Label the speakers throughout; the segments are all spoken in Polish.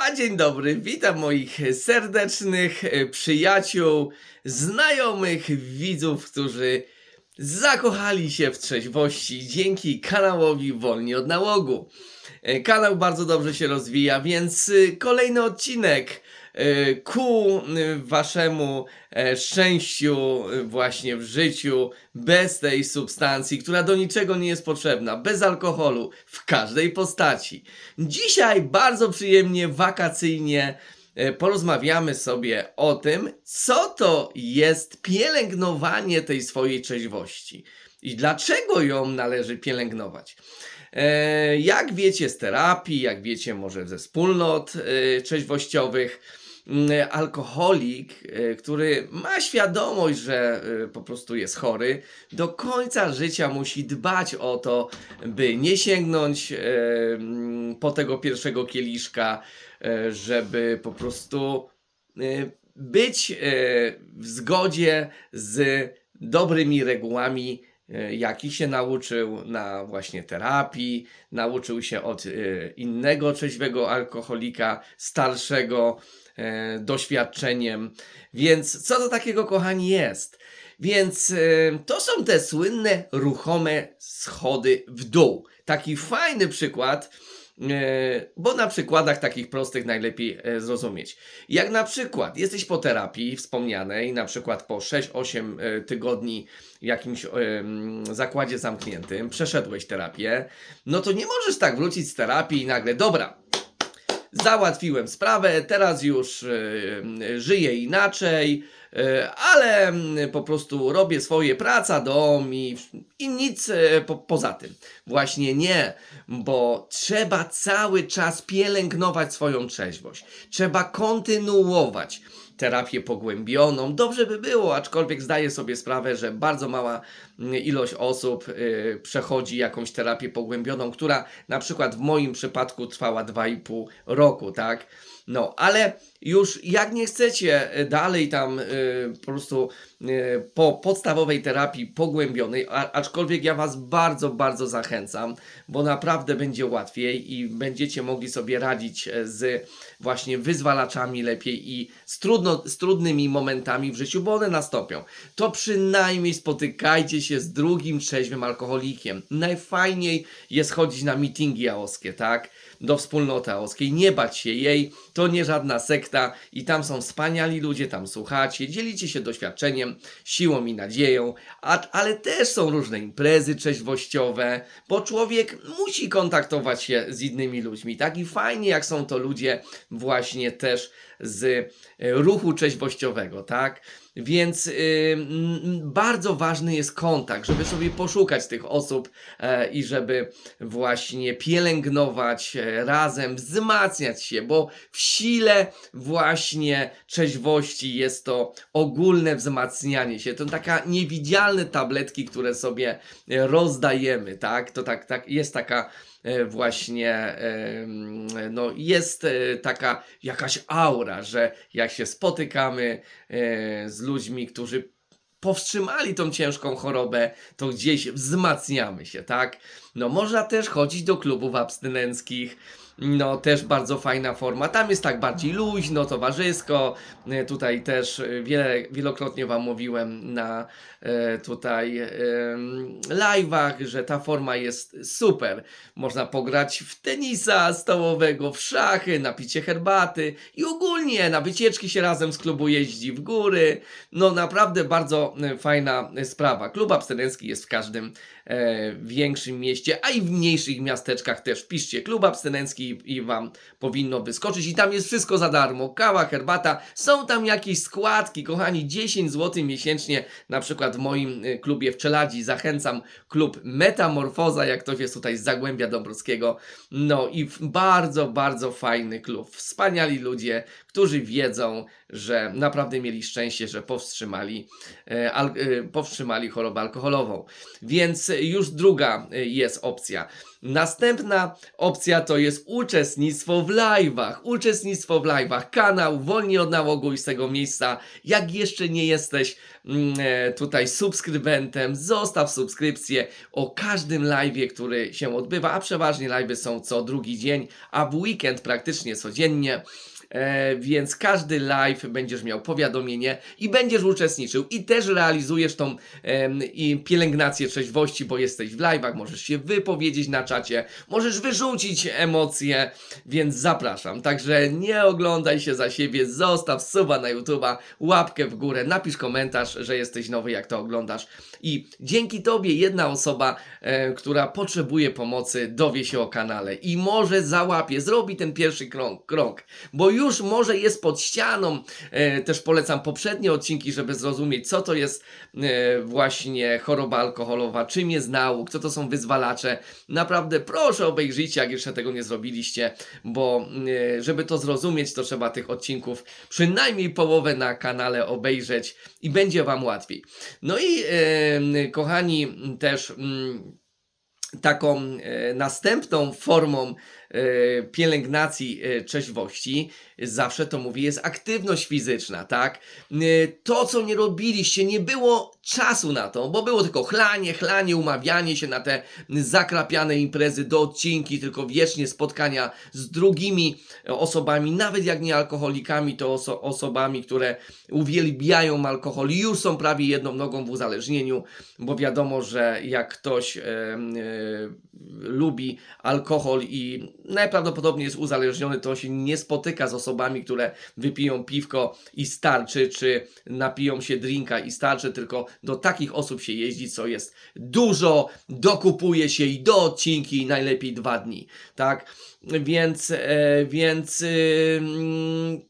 Speaker 1: A dzień dobry, witam moich serdecznych e, przyjaciół, znajomych, widzów, którzy zakochali się w trzeźwości dzięki kanałowi Wolni od Nałogu. E, Kanał bardzo dobrze się rozwija, więc e, kolejny odcinek ku e, waszemu e, szczęściu e, właśnie w życiu, bez tej substancji, która do niczego nie jest potrzebna, bez alkoholu, w każdej postaci. Dzisiaj bardzo przyjemnie, wakacyjnie e, porozmawiamy sobie o tym, co to jest pielęgnowanie tej swojej trzeźwości i dlaczego ją należy pielęgnować. E, Jak wiecie z terapii, jak wiecie może ze wspólnot trzeźwościowych, alkoholik, e, który ma świadomość, że e, po prostu jest chory, do końca życia musi dbać o to, by nie sięgnąć e, mm, po tego pierwszego kieliszka, żeby po prostu być w zgodzie z dobrymi regułami, e, jakich się nauczył na właśnie terapii, nauczył się od e, innego trzeźwego alkoholika, starszego, e, doświadczeniem. Więc co to takiego, kochani, jest? Więc to są te słynne ruchome schody w dół. Taki fajny przykład, bo na przykładach takich prostych najlepiej e, zrozumieć. Jak na przykład jesteś po terapii wspomnianej, na przykład po 6-8 e, tygodni w jakimś zakładzie zamkniętym, przeszedłeś terapię, no to nie możesz tak wrócić z terapii i nagle, dobra, załatwiłem sprawę, teraz już e, żyję inaczej, e, ale mm, po prostu robię swoje, praca, dom i, i nic e, po, poza tym. Właśnie nie, bo trzeba cały czas pielęgnować swoją trzeźwość. Trzeba kontynuować terapię pogłębioną. Dobrze by było, aczkolwiek zdaję sobie sprawę, że bardzo mała mm, ilość osób y, przechodzi jakąś terapię pogłębioną, która na przykład w moim przypadku trwała 2,5 roku, tak? No, ale już jak nie chcecie y, dalej tam y, po prostu po podstawowej terapii pogłębionej, aczkolwiek ja Was bardzo, bardzo zachęcam, bo naprawdę będzie łatwiej i będziecie mogli sobie radzić e, z właśnie wyzwalaczami lepiej i z, trudno, z trudnymi momentami w życiu, bo one nastąpią. To przynajmniej spotykajcie się z drugim trzeźwym alkoholikiem. Najfajniej jest chodzić na meetingi aoskie, tak? Do wspólnoty aoskiej. Nie bać się jej, to nie żadna sekta i tam są wspaniali ludzie, tam słuchacie, dzielicie się doświadczeniem, siłą i nadzieją, a, ale też są różne imprezy trzeźwościowe, bo człowiek musi kontaktować się z innymi ludźmi, tak? I fajnie, jak są to ludzie właśnie też z e, ruchu trzeźwościowego, tak? Więc y, bardzo ważny jest kontakt, żeby sobie poszukać tych osób e, i żeby właśnie pielęgnować e, razem, wzmacniać się, bo w sile właśnie trzeźwości jest to ogólne wzmacnianie się. To taka niewidzialne tabletki, które sobie rozdajemy, tak? To tak, tak jest taka właśnie em, no jest e, taka jakaś aura, że jak się spotykamy e, z ludźmi, którzy powstrzymali tą ciężką chorobę, to gdzieś wzmacniamy się, tak? No można też chodzić do klubów abstynenckich, no też bardzo fajna forma, tam jest tak bardziej luźno, towarzysko, E, tutaj też e, wiele, wielokrotnie Wam mówiłem na e, tutaj live'ach, że ta forma jest super. Można pograć w tenisa stołowego, w szachy, napić się herbaty i ogólnie na wycieczki się razem z klubu jeździ w góry. No naprawdę bardzo fajna sprawa. Klub abstynencki jest w każdym większym mieście, a i w mniejszych miasteczkach też. Wpiszcie klub abstynencki i, i Wam powinno wyskoczyć i tam jest wszystko za darmo. Kawa, herbata, są tam jakieś składki, kochani, 10 zł miesięcznie, na przykład w moim y, klubie w Czeladzi, zachęcam, klub Metamorfoza, jak ktoś jest tutaj z Zagłębia Dąbrowskiego, no i bardzo, bardzo fajny klub, wspaniali ludzie, którzy wiedzą, że naprawdę mieli szczęście, że powstrzymali, e, al, e, powstrzymali chorobę alkoholową. Więc e, już druga y, jest opcja. Następna opcja to jest uczestnictwo w live'ach. Uczestnictwo w live'ach. Kanał wolniej od nałogu i z tego miejsca. Jak jeszcze nie jesteś mm, e, tutaj subskrybentem, zostaw subskrypcję o każdym live'ie, który się odbywa, a przeważnie live'y są co drugi dzień, a w weekend praktycznie codziennie. E, więc każdy live będziesz miał powiadomienie i będziesz uczestniczył i też realizujesz tą i pielęgnację trzeźwości, bo jesteś w live'ach, możesz się wypowiedzieć na czacie, możesz wyrzucić emocje, więc zapraszam. Także nie oglądaj się za siebie, zostaw suba na YouTube'a, łapkę w górę, napisz komentarz, że jesteś nowy, jak to oglądasz i dzięki Tobie jedna osoba, e, która potrzebuje pomocy, dowie się o kanale i może załapie, zrobi ten pierwszy krok, krok bo już może jest pod ścianą. E, też polecam poprzednie odcinki, żeby zrozumieć, co to jest e, właśnie choroba alkoholowa, czym jest nauk, co to są wyzwalacze. Naprawdę proszę obejrzyjcie, jak jeszcze tego nie zrobiliście, bo e, żeby to zrozumieć, to trzeba tych odcinków przynajmniej połowę na kanale obejrzeć i będzie Wam łatwiej. No i kochani, też. Mm, taką następną formą pielęgnacji e, trzeźwości, zawsze to mówię, jest aktywność fizyczna, tak? E, To, co nie robiliście, nie było czasu na to, bo było tylko chlanie, chlanie, umawianie się na te zakrapiane imprezy do odcinki, tylko wiecznie spotkania z drugimi osobami, nawet jak nie alkoholikami, to oso osobami, które uwielbiają alkohol i już są prawie jedną nogą w uzależnieniu, bo wiadomo, że jak ktoś e, e, lubi alkohol i najprawdopodobniej jest uzależniony, to się nie spotyka z osobami, które wypiją piwko i starczy, czy napiją się drinka i starczy, tylko do takich osób się jeździ, co jest dużo, dokupuje się i do odcinki, najlepiej dwa dni, tak? Więc, e, więc y, mm,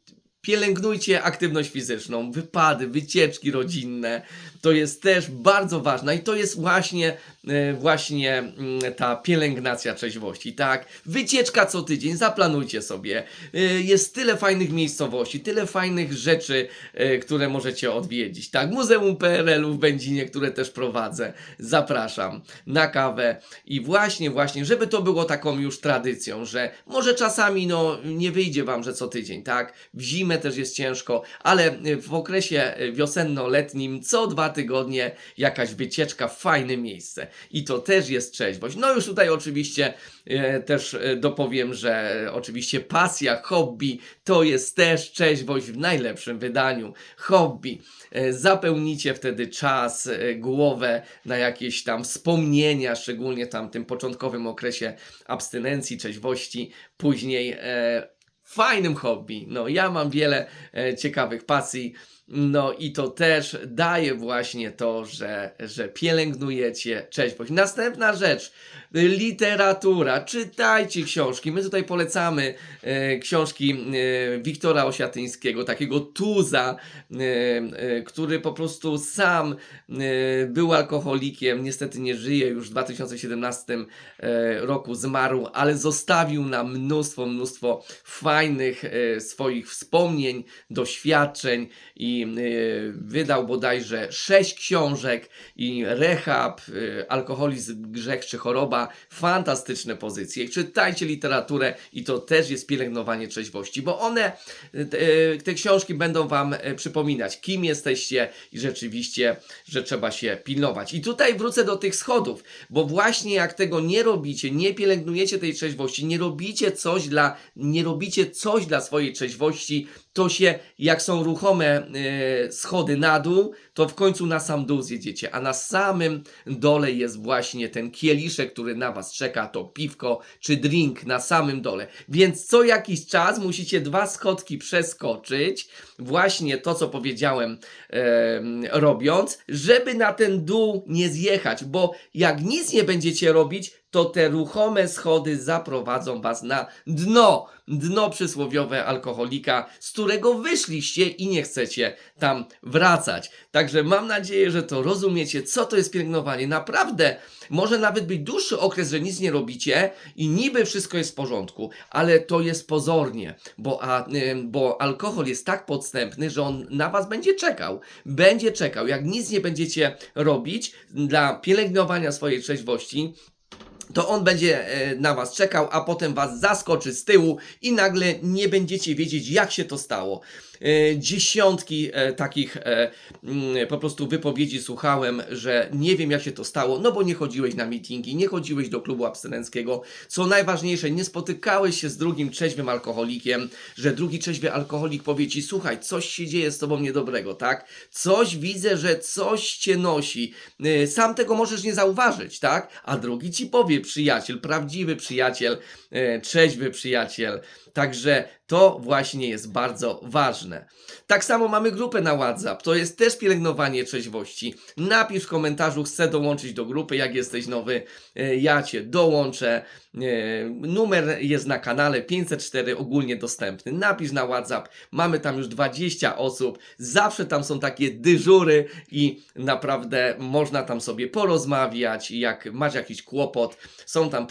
Speaker 1: pielęgnujcie aktywność fizyczną, wypady, wycieczki rodzinne. To jest też bardzo ważne i to jest właśnie, e, właśnie mm, ta pielęgnacja trzeźwości, tak? Wycieczka co tydzień, zaplanujcie sobie. E, Jest tyle fajnych miejscowości, tyle fajnych rzeczy, e, które możecie odwiedzić, tak? Muzeum PRL-u w Będzinie, które też prowadzę. Zapraszam na kawę i właśnie, właśnie, żeby to było taką już tradycją, że może czasami no nie wyjdzie wam, że co tydzień, tak? W zimę też jest ciężko, ale w okresie wiosenno-letnim co dwa tygodnie jakaś wycieczka w fajne miejsce. I to też jest trzeźwość. No już tutaj oczywiście e, też e, dopowiem, że oczywiście pasja, hobby to jest też trzeźwość w najlepszym wydaniu. Hobby. E, Zapełnicie wtedy czas, e, głowę na jakieś tam wspomnienia, szczególnie tam w tym początkowym okresie abstynencji, trzeźwości. Później e, fajnym hobby. No, ja mam wiele e, ciekawych pasji. No i to też daje właśnie to, że, że pielęgnujecie trzeźwość. Następna rzecz, literatura. Czytajcie książki. My tutaj polecamy e, książki e, Wiktora Osiatyńskiego, takiego tuza, e, e, który po prostu sam e, był alkoholikiem. Niestety nie żyje, już w 2017 e, roku zmarł, ale zostawił nam mnóstwo, mnóstwo fajnych e, swoich wspomnień, doświadczeń i e, wydał bodajże sześć książek i rehab, e, alkoholizm, grzech czy choroba, fantastyczne pozycje. Czytajcie literaturę i to też jest pielęgnowanie trzeźwości, bo one, e, te, książki będą wam przypominać, kim jesteście i rzeczywiście, że trzeba się pilnować. I tutaj wrócę do tych schodów, bo właśnie jak tego nie robicie, nie pielęgnujecie tej trzeźwości, nie robicie coś dla, nie robicie coś dla swojej trzeźwości, to się, jak są ruchome e, schody na dół, to w końcu na sam dół zjedziecie, a na samym dole jest właśnie ten kieliszek, który na was czeka, to piwko czy drink na samym dole. Więc co jakiś czas musicie dwa schodki przeskoczyć, właśnie to, co powiedziałem, e, robiąc, żeby na ten dół nie zjechać, bo jak nic nie będziecie robić, to te ruchome schody zaprowadzą was na dno, dno przysłowiowe alkoholika, z którego wyszliście i nie chcecie tam wracać. Także mam nadzieję, że to rozumiecie, co to jest pielęgnowanie. Naprawdę może nawet być dłuższy okres, że nic nie robicie i niby wszystko jest w porządku, ale to jest pozornie, bo, a, ym, bo alkohol jest tak podstępny, że on na was będzie czekał. Będzie czekał. Jak nic nie będziecie robić dla pielęgnowania swojej trzeźwości, to on będzie e, na was czekał, a potem was zaskoczy z tyłu i nagle nie będziecie wiedzieć, jak się to stało. E, Dziesiątki e, takich e, mm, po prostu wypowiedzi słuchałem, że nie wiem, jak się to stało, no bo nie chodziłeś na meetingi, nie chodziłeś do klubu abstynenckiego. Co najważniejsze, nie spotykałeś się z drugim trzeźwym alkoholikiem, że drugi trzeźwy alkoholik powie ci, słuchaj, coś się dzieje z tobą niedobrego, tak? Coś widzę, że coś cię nosi. Sam tego możesz nie zauważyć, tak? A drugi ci powie, przyjaciel, prawdziwy przyjaciel, trzeźwy przyjaciel. Także to właśnie jest bardzo ważne. Tak samo mamy grupę na WhatsApp. To jest też pielęgnowanie trzeźwości. Napisz w komentarzu, chcę dołączyć do grupy. Jak jesteś nowy, e, ja cię dołączę. Numer jest na kanale 504 ogólnie dostępny. Napisz na WhatsApp. Mamy tam już 20 osób. Zawsze tam są takie dyżury i naprawdę można tam sobie porozmawiać. Jak masz jakiś kłopot, są tam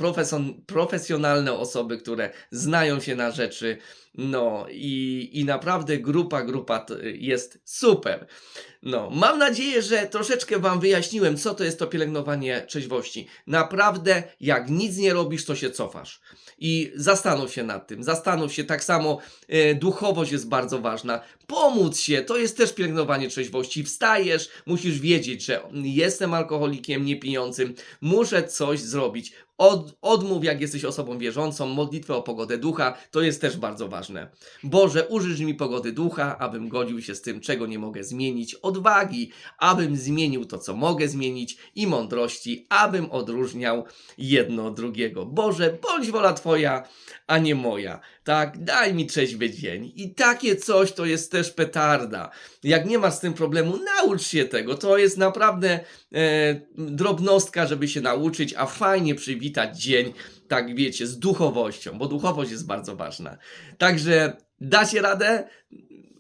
Speaker 1: profesjonalne osoby, które znają się na rzeczy. No i, i naprawdę grupa, grupa jest super. No, mam nadzieję, że troszeczkę Wam wyjaśniłem, co to jest to pielęgnowanie trzeźwości. Naprawdę, jak nic nie robisz, to się cofasz. I zastanów się nad tym. Zastanów się, tak samo e, duchowość jest bardzo ważna. Pomóc się, to jest też pielęgnowanie trzeźwości. Wstajesz, musisz wiedzieć, że jestem alkoholikiem niepijącym, muszę coś zrobić. Od, odmów, jak jesteś osobą wierzącą, modlitwę o pogodę ducha, to jest też bardzo ważne. Boże, użyj mi pogody ducha, abym godził się z tym, czego nie mogę zmienić, odwagi, abym zmienił to, co mogę zmienić i mądrości, abym odróżniał jedno od drugiego. Boże, bądź wola Twoja, a nie moja. Tak, daj mi trzeźwy dzień. I takie coś to jest też petarda. Jak nie masz z tym problemu, naucz się tego. To jest naprawdę e, drobnostka, żeby się nauczyć, a fajnie przywitać dzień, tak wiecie, z duchowością, bo duchowość jest bardzo ważna. Także dacie radę?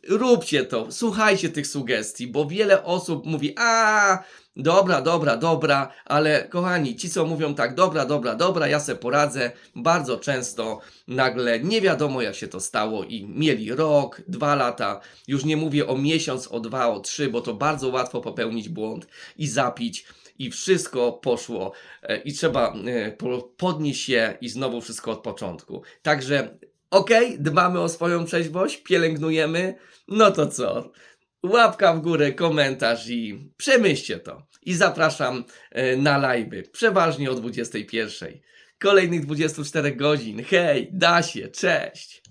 Speaker 1: Róbcie to, słuchajcie tych sugestii, bo wiele osób mówi, a dobra, dobra, dobra, ale kochani, ci co mówią tak, dobra, dobra, dobra, ja se poradzę, bardzo często nagle nie wiadomo jak się to stało i mieli rok, dwa lata, już nie mówię o miesiąc, o dwa, o trzy, bo to bardzo łatwo popełnić błąd i zapić i wszystko poszło e, i trzeba e, po- podnieść się i znowu wszystko od początku. Także okej, dbamy o swoją trzeźwość, pielęgnujemy, no to co? Łapka w górę, komentarz i przemyślcie to. I zapraszam e, na live'y, przeważnie o 21. Kolejnych 24 godzin. Hej, da się, cześć!